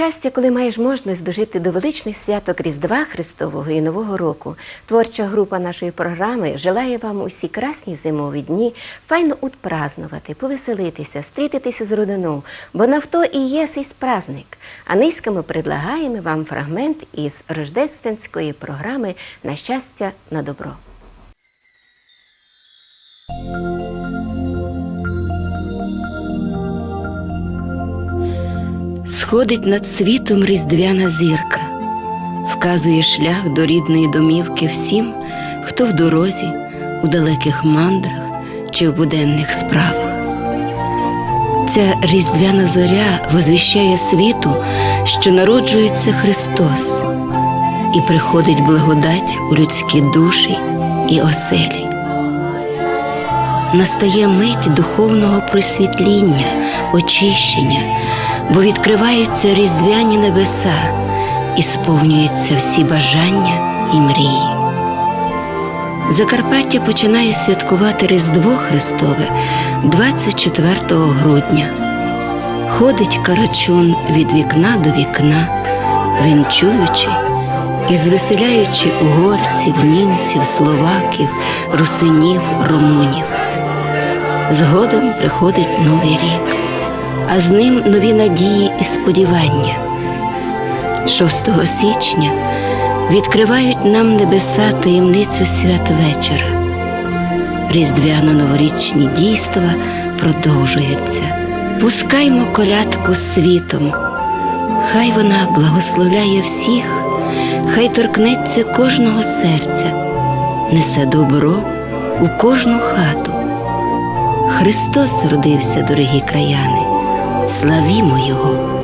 щастя, коли маєш можливість дожити до величних святок Різдва Христового і Нового року. Творча група нашої програми желає вам усі красні зимові дні файно утпразнувати, повеселитися, стрітитися з родиною, бо навто і є сей праздник. А низько ми предлагаємо вам фрагмент із рождественської програми На щастя на добро. Сходить над світом різдвяна зірка, вказує шлях до рідної домівки всім, хто в дорозі, у далеких мандрах чи в буденних справах. Ця різдвяна зоря возвіщає світу, що народжується Христос, і приходить благодать у людські душі і оселі. Настає мить духовного просвітління, очищення, бо відкриваються різдвяні небеса і сповнюються всі бажання і мрії. Закарпаття починає святкувати Різдво Христове 24 грудня. Ходить карачун від вікна до вікна, вінчуючи і звеселяючи угорців, німців, словаків, русинів, румунів. Згодом приходить новий рік, а з ним нові надії і сподівання. 6 січня відкривають нам небеса таємницю святвечора. Різдвяно-новорічні дійства продовжуються. Пускаймо колядку світом, хай вона благословляє всіх, хай торкнеться кожного серця, несе добро у кожну хату. Христос родився, дорогі краяни, славімо Його!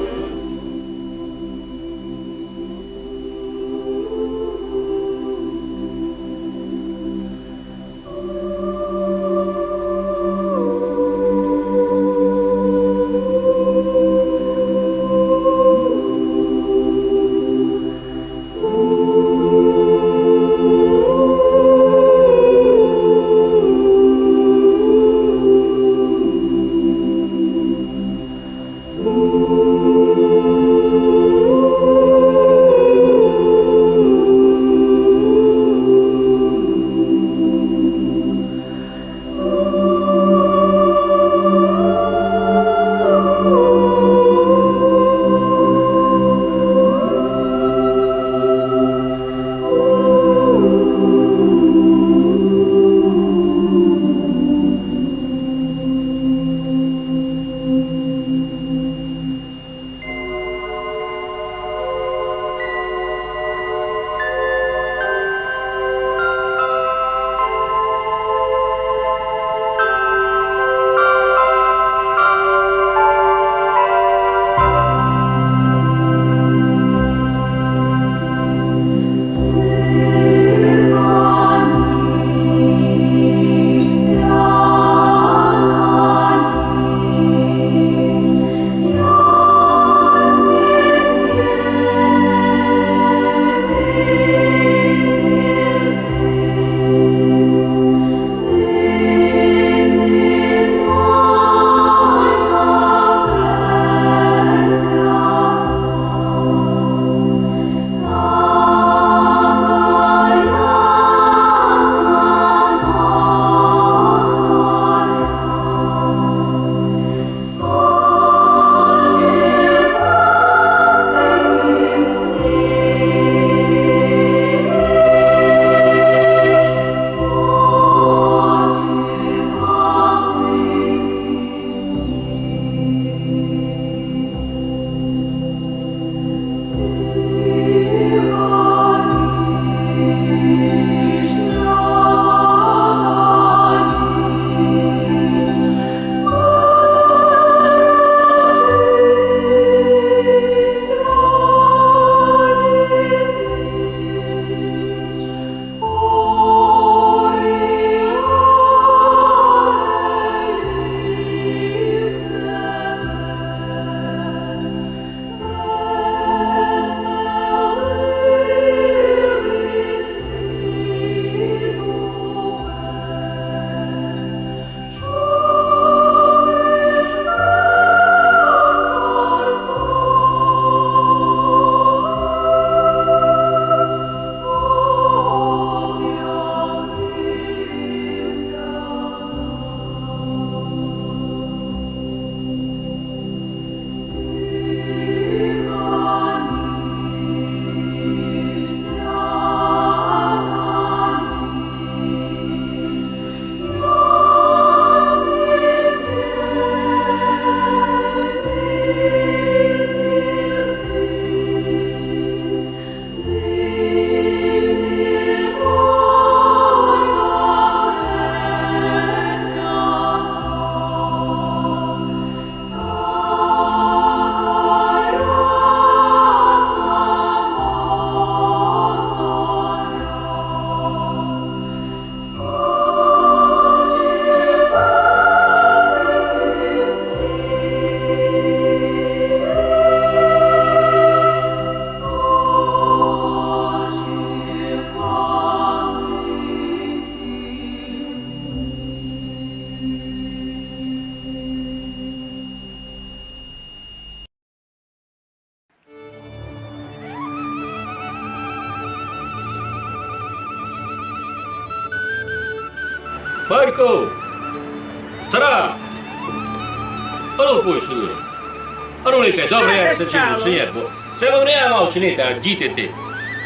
Що добре, як чиниш, стало? чи ні? Бо це не я мав чинити, а діти ти.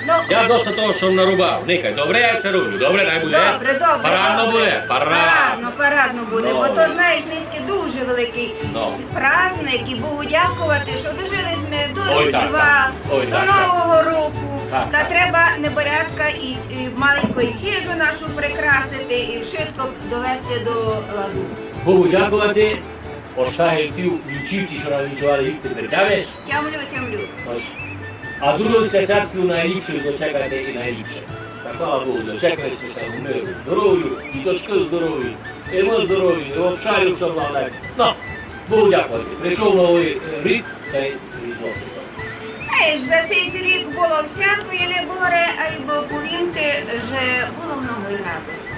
Ну, Я досить того, що нарубав. Никай, добре, я це роблю, добре, най буде. Добре, добре. Парадно добре. буде, Парадно, парадно. парадно буде, бо Добре. то знаєш, низький дуже великий Ну. праздник і Богу дякувати, що дожили ми до Ой, так, Різдва, так. Ой, до так, Нового року. Так, Та так. треба неборядка і, і маленької хижу нашу прикрасити і вшитко довести до ладу. Богу дякувати. Вівчівці, що нам відчували вік, ти притягнеш. Тямлю, тямлю. Ось. А другу сесятку найліпше дочекати і найліпше. Та слава Богу, дочекаєтеся в миру, здоров'ю, і дочки здоров'ю, і ми здоров'ю, і обшарю все владати. Ну, Богу дякувати. Прийшов новий рік, та й різдво. Знаєш, за цей рік було всякої не боре, а й бо повімте, що було много радості.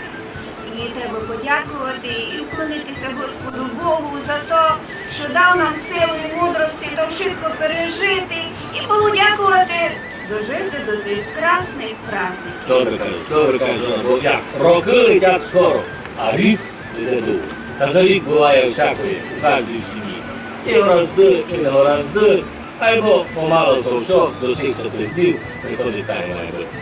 І треба подякувати і вклонитися Господу Богу за те, що дав нам силу і мудрості то швидко пережити і Богу дякувати, дожити до цих красних праздників. Добре кажеш, добре бо як роки летять скоро, а рік йде довго. Та за рік буває всякої у кожній сім'ї. І вразди, і не вразди, або помало то все, до всіх соплів приходить та й має бути.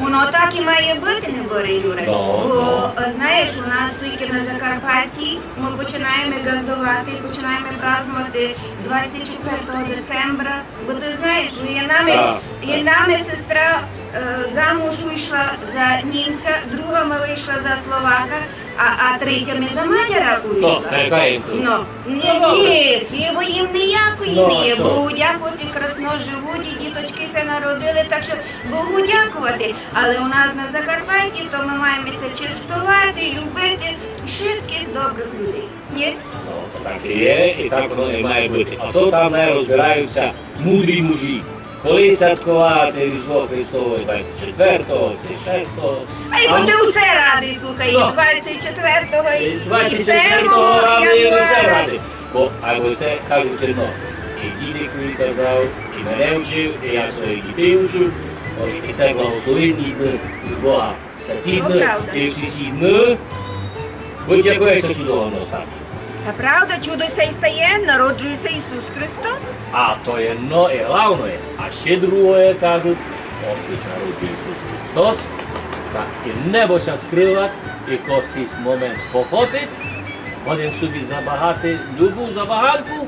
Воно так і має бути, не бори, Юре. Да, Бо знаєш, у нас тільки на Закарпатті ми починаємо газувати, починаємо празднувати 24 децембра. Бо ти знаєш, є нами, Так, є нами сестра е, замуж вийшла за німця, друга ми вийшла за словака, а, а третя ми за мадяра Ну, вийшла. їм? Ну, ні, Ну, ні, хіба їм ніякої Ну, ні. що? Богу дякувати, красно живуть, і діточки се народили, так що Богу дякувати. Але у нас на Закарпатті, то ми маємося чистувати, любити швидких добрих людей. Ні? Ну, то так і є, і так воно і має бути. А то там не розбираються мудрі мужі. Коли святкувати Різдво Христове 24-го, чи 6-го. А й бо ти усе радий, слухай, і Ну. 24-го, і, і 24-го ради, і не все января. ради. Бо, або все кажуть одно. І дідик мені казав, і мене вчив, і я своїх дітей вчив. Ось і це благословенні дни від Бога. Це ті Ну, дни, правда. і всі ці дни, будь-якої це чудово стане. Та правда, чудо й стає, народжується Ісус Христос. А то є но і головне, а ще друге кажуть, ось народжує Ісус Христос, так і небо ся відкрила, і коцийсь момент похопить, один собі забагати любу забаганку,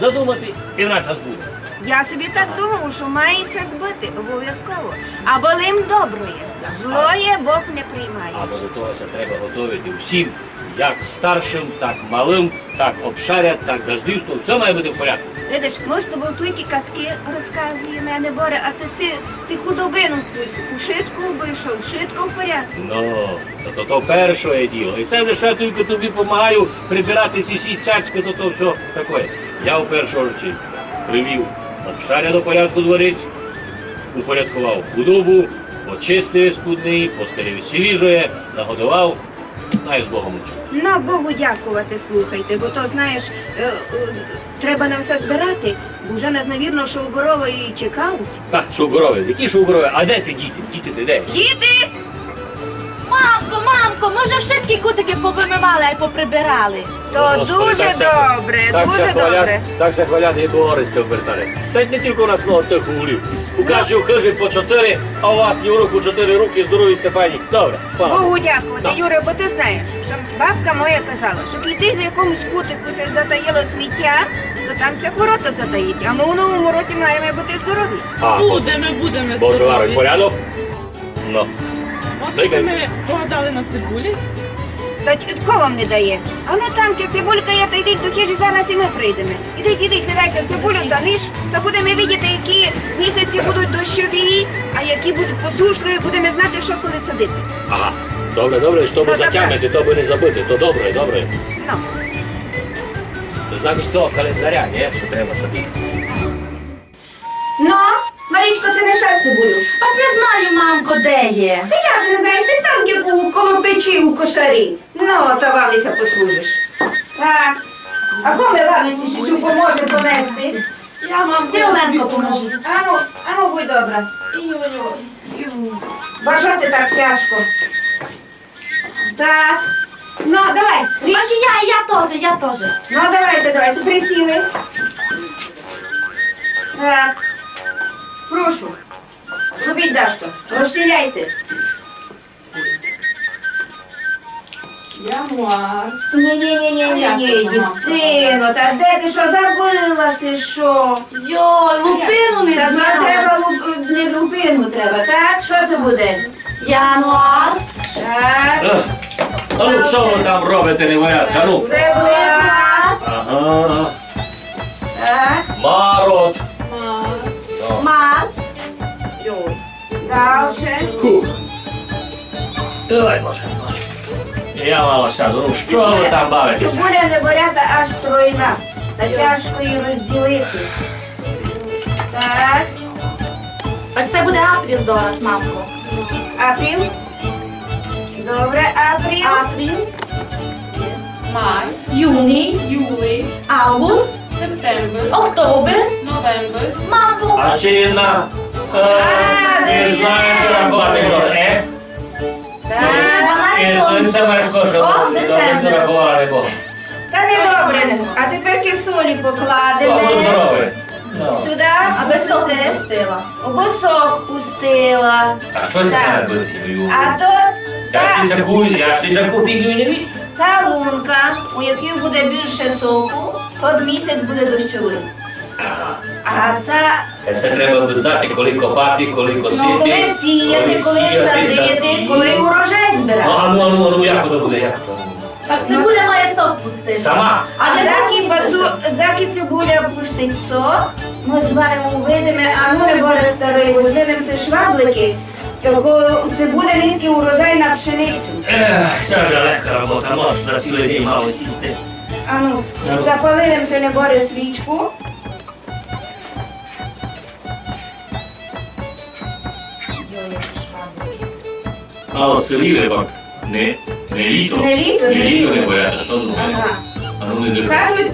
задумати, і в нас аж. Я собі так думав, що мається збити обов'язково. А болим доброє. Злоє Бог не приймає. Або до того це треба готувати всім, як старшим, так малим, так обшарят, так газдівством, все має бути в порядку. Видиш, ми з тобою тільки казки розказуємо, не боре, а ти ці, ці худобину хтось у шитку обійшов, шитко в порядку. Ну, то, то, то перше діло. І це я тільки тобі допомагаю прибирати сісі цяцьки, то то все таке. Я в першу чергу привів обшаря до порядку дворець, упорядкував худобу, очистив спудний, постелив свіжоє, нагодував, най з Богом учу. На Богу дякувати, слухайте, бо то знаєш, е, е, треба на все збирати, бо вже нас навірно, що Угорова і чекав. Так, шовгорове, які шовгорове, А де ти діти? Діти ти де? Діти! Мамко, мамко, ми вже všetky кутики повимивали, а й поприбирали. То Господи, дуже так добре, Так дуже хвалять, добре. так се хвалять і гористи обертали. Та й не тільки у нас много тих гулів. У кожній хижі по чотири, а у вас ні в руку чотири руки, здорові Стефані. Добре, слава. Богу дякувати, Так. Юре, бо ти знаєш, що бабка моя казала, що кійти в якомусь кутику це затаїло сміття, то там ся ворота затаїть. А ми у новому році маємо бути здорові. А, Будемо, будемо Боже здорові. порядок? Ну, Може, би ми погадали на цибулі? Та ч- хто вам не дає? А ну там ке цибулька є, та йдіть до хижі, зараз і ми прийдемо. Ідіть, ідіть, кидайте цибулю та ниш, та будемо видіти, які місяці будуть дощові, а які будуть посушливі, будемо знати, що коли садити. ага. Добре, добре, щоб Ну, затягнути, то би не забити, то добре, добре. Ну, То замість того календаря, ні, що треба садити. ну Марічко, це не шар цибулю. От не знаю, мамко, де є. Ти як не знаєш, ти там як у коло печі у кошарі. Ну, то валися послужиш. Так. А кому лавиці сюсю поможе понести? Я мам, ти Оленко поможу. Ану, ану, будь добра. Бажати так тяжко. Так. Ну, давай, А річ. я, я теж, я теж. Ну, давайте, давайте, присіли. Так. Прошу. Робіть Дашко, розстріляйте. Януар. Ні-ні-ні-ні-ні, дитино, та де ти що забила, ти що? Йой, лупину не Та треба луп, не лупину треба, так? Що це буде? Януар. Так, Е, ну що ви там робите, неварятка? Ну. треба. Ага. Так, Марот. Дальше. Фух. Давай, Машенько. Я мало сяду. Ну що ви там бавитеся? Цибуля не борята аж тройна. Та тяжко її розділити. Так, А це буде апріл дораз, мамко. апріл. Добре, апріл. Апріл, Май. юний, Юлій. август, Септембр. октобер, Новембр. мамко. А ще Не знаю, що рахувати, е? І це мене скаже, добре, бо. Та не добре. А тепер кисолі покладемо. здоровий. Ну. Сюди. Аби Все. пустила. Обосок пустила. А що це буде? А то та, таку, я ж таку фігню не від. та лунка, у якій буде більше соку, от місяць буде дощовий. А та Це треба знати, коли копати, коли косити. ну, коли сіяти, коли садити, коли урожай Ну, збирати. а ну, а ну, а ну, як воно буде, як воно? Так цибуля має сок пустити. Сама? А заки басу, заки цибуля пустить сок, ми з вами увидимо, а ну не боре старий, візьмемо ті шваблики, то це буде низький урожай на пшеницю. Ех, це вже легка робота, можеш за цілий день мало сісти. А Ну. запалимо ти не боре свічку. А от селі рибак, не, не літо. Не літо, не літо не літо. бояться, що думаєш? Ага. А ну не держи. Кажуть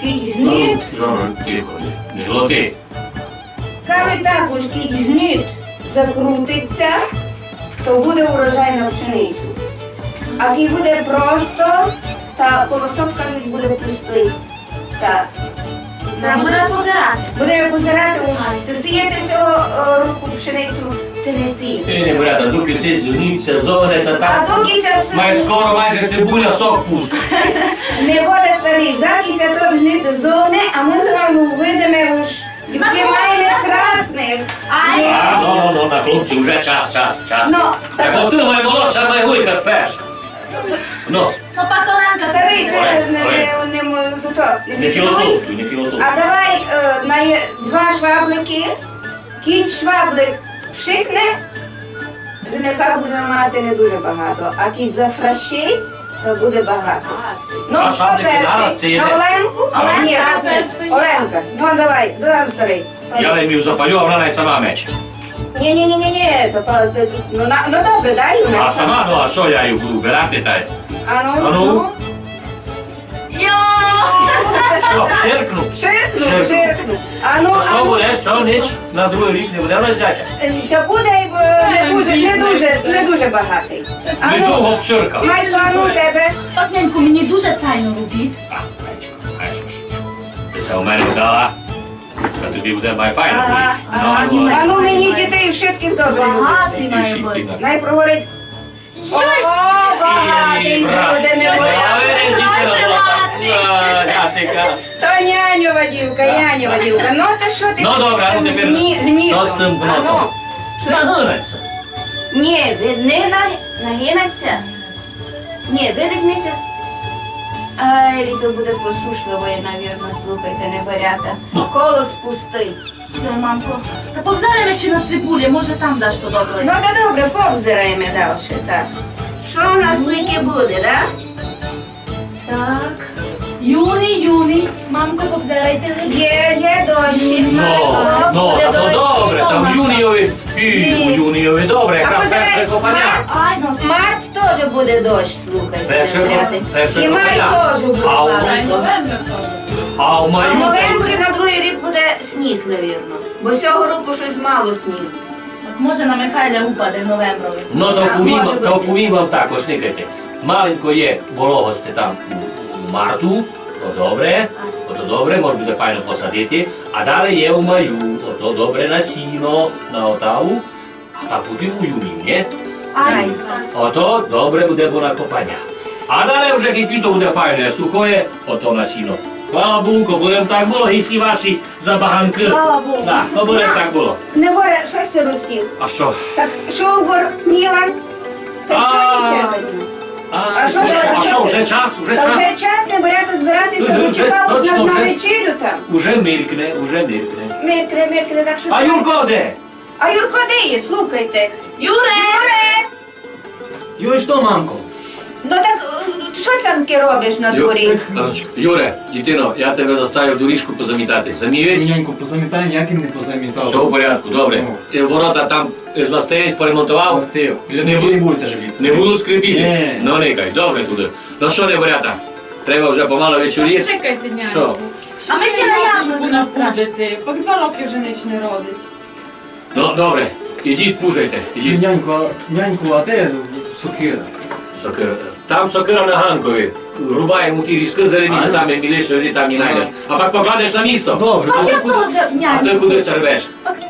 кіть Ну, гніт, що ж, тихо, не- не глоти. кажуть також, кіть гніт закрутиться, то буде урожай на пшеницю. А кій буде просто, та колосок, кажуть, буде пустий. Так. Нам буде позирати. Будемо позирати, це сіяти цього е, року пшеницю, не. Ти не брата, доки все зюніться, зоре та А так. докися все Має скоро майже цибуля сок пуск. не буде старий, закися то гнити зони, а ми з вами увидимо ж, які маємо красних. Ай. Ні. А, ну, ну, ну, на хлопці, вже час, час, час. Ну, Так так, от ти моя молодша, моя гуйка перша. Ну, Ну, патоленка старий, ти Ой, не, ой. не, не, не, не не фіксуй. філософію, не філософію. А давай е, на є- два шваблики, кінь шваблик пшикне, жінка будемо мати не дуже багато, а кінь зафращить, то буде багато. Ну, А зараз це перший? На де? Оленку? Оленка Ні, раз перший. Оленка. Ну, давай, давай, старий. Я не мів запалю, а вона не сама меч. Ні, ні, ні, ні, ні, то, па- то- ну, на, ну добре, дай А сама, ну а що я її буду брати та й? А ну, А ну? Йо! Що, ширкну? Ширкну, Ширкну. ширкну. А ну, А а що ну, буде, що ніч на другий рік не буде взяття? е, та буде е, не дуже, не дуже, не дуже багатий. А Не ну, довго пширка. Майко, а ну тебе. Так, неньку, мені дуже файно робіть. А, Ганечко, Ганечко ж. Ти це у мене вдала, що тобі буде майфайно. Ага, ага. Ну, А ну мені дітей шитків добре. Багатий має бути. Най проговорить. О, багатий То няньова дівка, няньова дівка. Ну, та що ти? Ну, добре, а ну тепер Гні- що з тим гнотом? ну, Нагинеться. Ні, не на- нагинаться. Ні, видихнися. Ай, літо буде посушливою, навірно, слухайте, не барята. Колос пустий. Йой, мамко. Та повзаримо ще на цибулі, може там даш що добре. Ну, та добре, повзираємо далі, так. Що у нас тільки буде, так? Так. Юний, юний. Мамко, повзирайте. Є, є дощі. Ну, ну, а то добре, там юніові, Ні. юніові добре, якраз перше копання. Ну. Март теж буде дощ, слухайте. Перше ко- перше І май копання. теж буде А у Ай, ладно. А в В маю новембрі на другий рік буде сніг, навірно. Бо цього року щось мало снігу. Може на Михайля упаде новембровий. Ну, то А, може бути. також, никайте. маленько є вологості там у марту, то добре, ото добре, може буде файно посадити, а далі є у маю, ото добре на сіно, на отаву, а потім у юні, ні? Ай. Ото добре буде на копання. А далі вже кипіто буде файне, сухое, ото на сіно. Слава Богу, будемо так було, і всі ваші забаганки. Слава Богу. Так, то буде так було. Не горе, щось ти розсів. А що? Так, що гор, Мілан? Та що нічого? А, А що ви- а що, вже час, вже Та час? вже час не берете збиратися, Ну, ви вже чекали нас точно, на вже. вечерю там. Уже миркне, уже миркне. Миркне, миркне, так що... А Юрко де? А Юрко де є? Слухайте. Юре! Юре! Юрий, що, мамко? Ну так, е, що там ти робиш на дворі? Юре, дитино, я тебе заставив доріжку позамітати. Замієш? Нянько, позамітай, ніяким не позамітав. Все в порядку, добре. Ти ворота там з властелець поремонтував? Сластив. Не не буду. будеться живіти. Не будуть скрипіти? Ні. Ну никай, добре буде. Ну що, ребята, треба вже помало вечоріти. Чекайте, няньку. Що? А ми ще на яблуку нас будете. По два роки вже ніч не родить. Ну, добре, ідіть пужайте, ідіть. А- нянько, а де сокира? Сокира. Там сокира на ганкові. Рубаємо ті різки зелені, А? там як лише там не знайдеш. А пак покладеш на місто. Добре, А Я ти куди- теж, А ти нянь. куди це рвеш?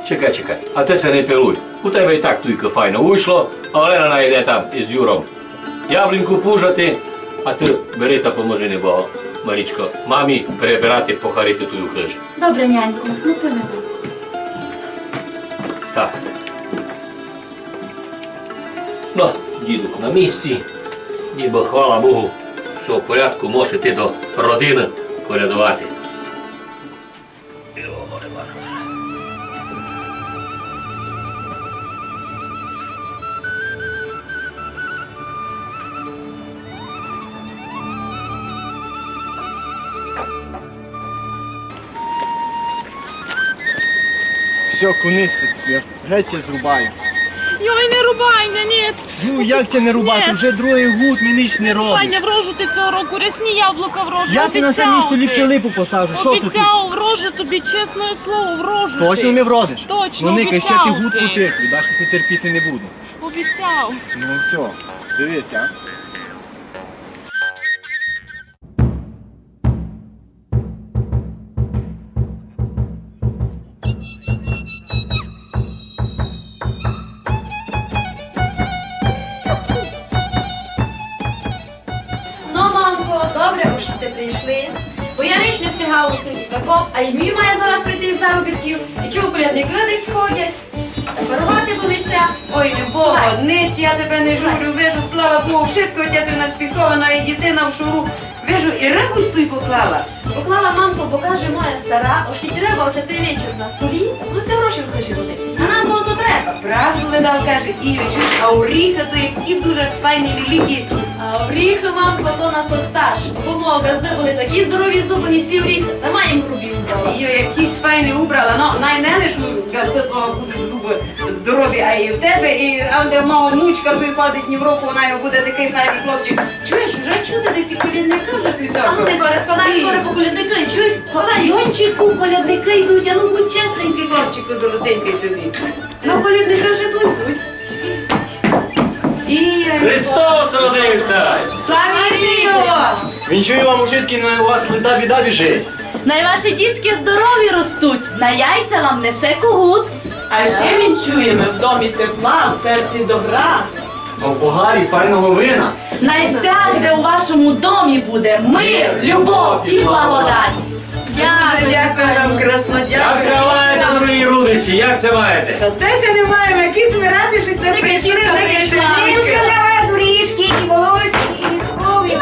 Чекай, чекай. А ти це не пилуй. У тебе і так туйка файно вийшло, а Олена найде там із Юром. Яблінку пужати, а ти бери та поможи небого. Марічко, мамі перебирати, похарити тую хижу. Добре, нянько, ну пильно. Так. Ну, діду на місці. Ніби хвала Богу, все в порядку, може ти до родини колядувати. Все, кунисти, я геть тебе зрубаю. Не, ні. Ну як це не рубати? Ні. Вже другий гуд мені ж не робиш. Ваня, врожу ти цього року, рясні яблука врожу. Я си на самій столі ти. липу посаджу. Що тут? Обіцяв, врожу тобі, чесне слово, врожу Точно не вродиш? Точно, Ну, Ника, ще ти обіцяв гуд ти. потерпи, да, ти терпіти не буду. Обіцяв. Ну все, дивись, а. Добре, прийшли. Бо я річ не встигала у селі тако, а й мій має зараз прийти з заробітків. І чого колядники десь ходять. Парувати будеться. Ой, Любово, ниць я тебе не журю, вижу, слава Богу, швидко я ти наспіхована і дитина в шуру. Вижу, і рибу стуй поклала. Поклала мамко, бо каже моя стара, оскільки треба все той вечір на столі, та будуть це гроші в хижі буде. А нам було то треба. Правду видав, каже, і чуєш, а оріха то які дуже файні великі. А оріхи, мамко, то на соктаж. Бо мого газди були такі здорові зуби, і сів рік, та маєм грубі убрала. І якісь файні убрала. Ну, най не лиш у газдикого будуть зуби здорові, а і в тебе, і а де мого внучка той ходить ні в року, вона його буде такий файний хлопчик. Чуєш, вже чути десь і колідника вже той А ну не цьому. перескладай скоро по колядники. Чуй. Йончику, колядники йдуть, а ну будь чесненький хлопчику золотенький тобі. Ну, колядника вже той суть. І... Христос родився! Славімо! Вінчую вам ужитки, на у вас лита біда біжить. Най ваші дітки здорові ростуть, на яйця вам несе когут. А ще він чуємо в домі тепла, в серці добра. А в погарі файного вина. Най стяг, де у вашому домі буде мир, любов і благодать. Дуже дякую вам, красно, Як се дякую. маєте, дорогі родичі, як се маєте? Це не маємо, якісь ми раді, що сте Ника прийшли, чітка ника прийшла. Щасливі. для вас горішки і волоські, і військові.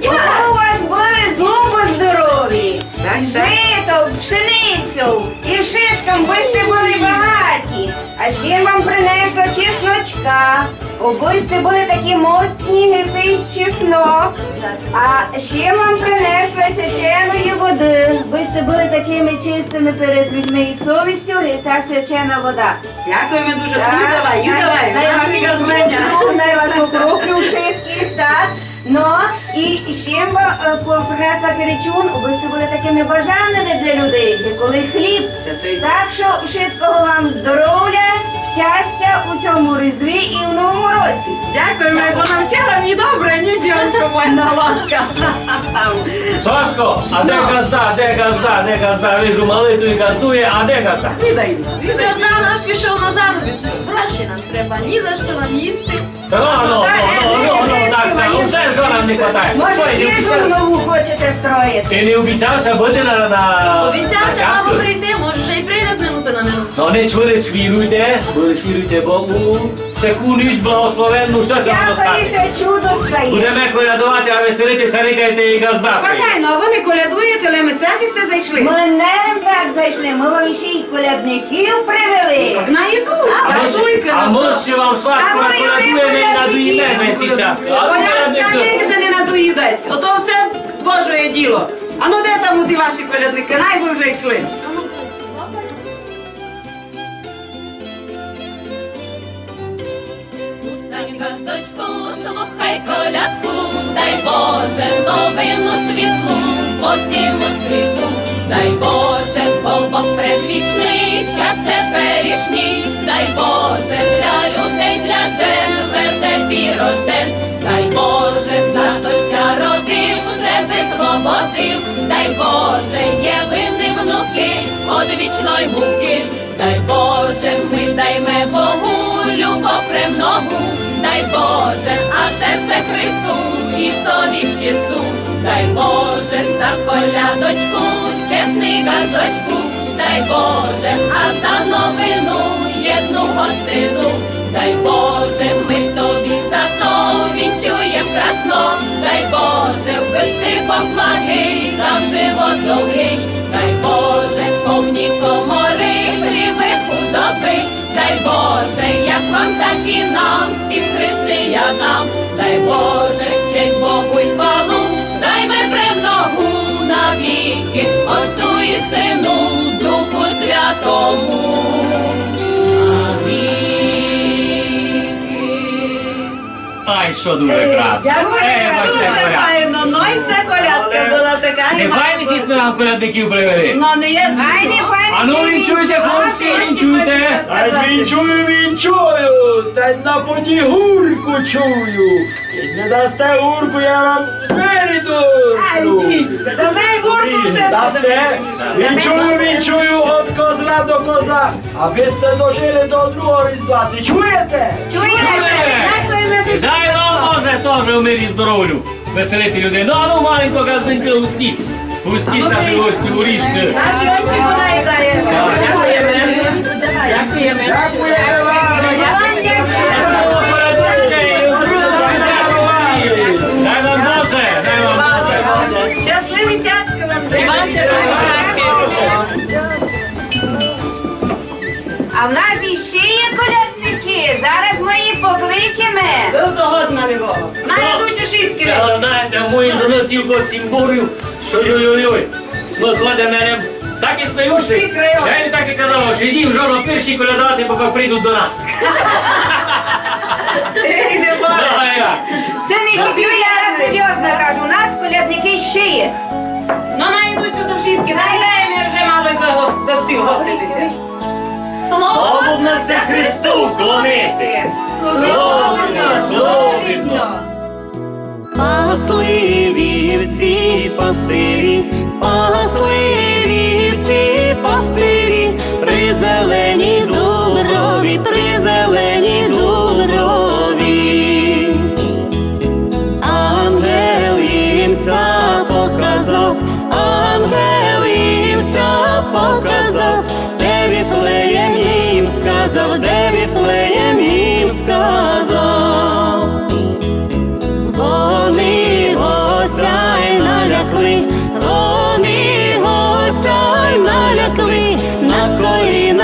Дівай. У вас були зуби здорові. Так, Жито, пшеницю і вшитком ви сте були багаті. А ще вам принесла чесночка. Оби сте були такі моцні, гиси з чеснок. А ще вам принесли сеченої води. Сте були такими чистими перед людьми і совістю, і та сечена вода. Дякуємо дуже. Так, Ю давай, ю давай. най вас покроплю, вас так. Ну, і ще вам е, аби сте були такими бажаними для людей, як коли хліб. Це Так що швидкого вам здоров'я, щастя у цьому різдві і в новому році. Дякуємо, бо навчила мені добре, ні, дівчинка моя солодка. Сашко, а де газда, де газда, де газда? Вижу, малий тут газдує, а де газда? Сідай, сідай. Казав наш пішов на заробітки. Гроші нам треба ні за що нам їсти. Та ну, ну, ну, ну, ну, ну, так, все, ну все, що нам не хватає. Може, Що, не хижу обіцяв- нову хочете строїти? Ти не обіцявся бути на, на... Обіцявся, на мабуть, святку? прийти, може вже й прийде з минути на минуту. Ну не ви свіруйте, ви свіруйте Богу, всяку ніч благословенну, все це воно стане. Всякоїся чудо стає. Будемо колядувати, а веселитися, рикайте і газда. Спокійно, а ви не колядуєте, але ми сядьте зайшли. Ми не так зайшли, ми вам ще й колядників привели. На їду, А газуйте. А може вам сватку А ви колядує, не надуїте за. Колядка нігде не надоїдать. Ото все Божое діло. А ну де там ті ваші колядники? Най ви вже йшли. Газдочку, слухай колядку, дай Боже новину світлу по всьому світу, дай Боже, бо Бог предвічний, час теперішній, дай Боже для людей, для жен, вертепі рожден, дай Боже, статося родив, вже висвободив, дай Боже, є винні внуки, од вічної муки, дай Боже, ми дайме Богу, любов премногу, дай Боже, а серце Христу і совість чисту, дай Боже, за колядочку, чесний газочку, дай Боже, а за новину єдну гостину, дай Боже, ми тобі за то вінчуєм красно, дай Боже, ввести поклаги, там живот довгий, дай Боже, повні комори, хліби худоби, дай Боже, як вам, так і нам, всім християнам, дай Боже, честь Богу й премногу навіки, Отцу і Сину, Духу Святому. Амінь. Ай, що дуже красно. Дякую, дуже файно. Ну і це була така. Не файних пісні нам колядників привели. Ну не є Файні, файні, А ну вінчуйте, хлопці, вінчуйте. Ай вінчую, вінчую, та й на поді гурку чую. Не дасте гурку, я вам двері дурку. давай гурку вже. Дасте? Вінчую, вінчую, от козла до козла, аби сте дожили до другого різдва. Ти чуєте? Чуєте? Дякуємо. Дай нам може теж в мирі здоров'ю. Веселити людей. Ну, а ну маленько газденько густіть. Густіть наші гості у річки. Наші очі вона й дає. Дякуємо. Дякуємо. А в нас іще є колядники. Зараз ми їх покличемо. Ви догодна не Шітки. Але знаєте, мої жони тільки цим бурю, що йой-йой-йой. Ну, кладе мене так і сміюши. Я їм так і казав, що йдім, жоно, перші колядати, поки прийдуть до нас. Я. Ти не хіблю, я серйозно кажу. У нас колядники ще є. Ну найдуть у до шітки. Засідаємо вже мало за стіл гоститися. Слово в нас це Христу клонити. Словно, словно. Пасли вівці пастирі, пасли вівці пастирі, при зеленій дуброві, при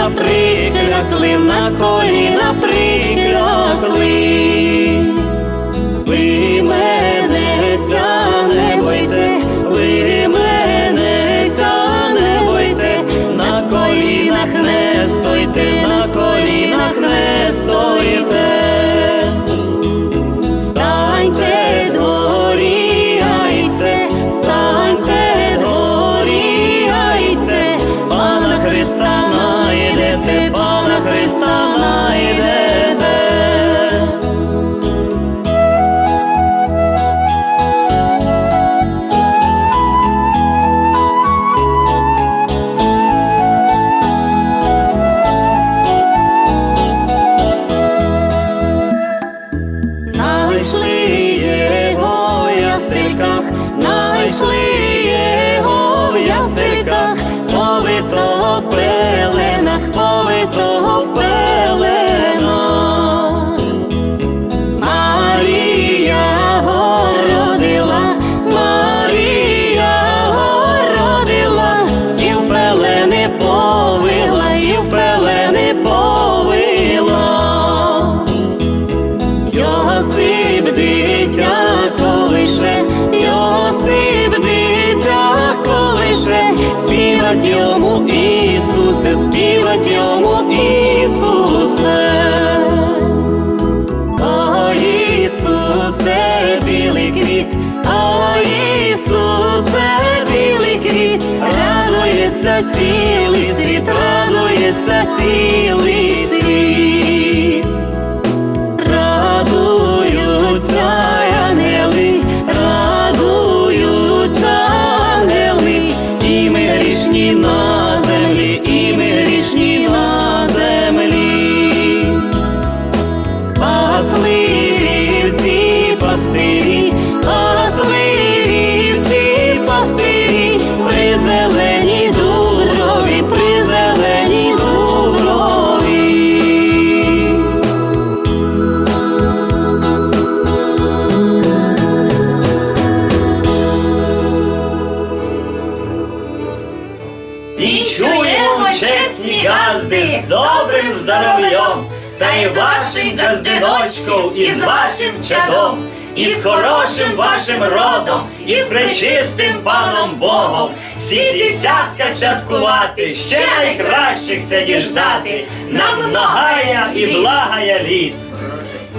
коліна приклякли, на коліна приклякли. Радується цілий світ, радується цілий світ. Радуються ангели, радуються ангели, і ми грішні на та вашим газдиночком, і з вашим чадом, і з хорошим вашим родом, і з пречистим паном Богом. Всі десятка святкувати, ще найкращих це діждати, нам многая і благая літ.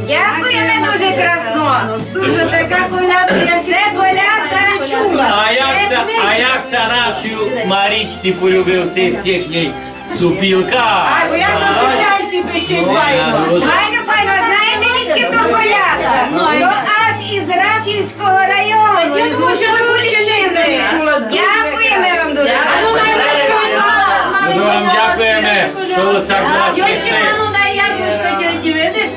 Дякуємо дуже красно. Дуже така колядка, я ще Це колядка чула. А якся, а якся нашу Марічці полюбив сей січній супілка. Ай, бо як на прощальці пищить файно. Файно, файно, знаєте, відки то колядка? То аж із Раківського району, із Гуцульщини. Дякуємо вам дуже. А ну, Дуже вам дякуємо, що ви а яблучко тьоті, видиш?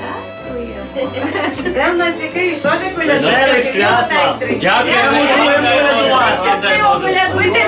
Це в нас який теж вам. Дякуємо, Щасливо, дякуємо. колядувати. Будьте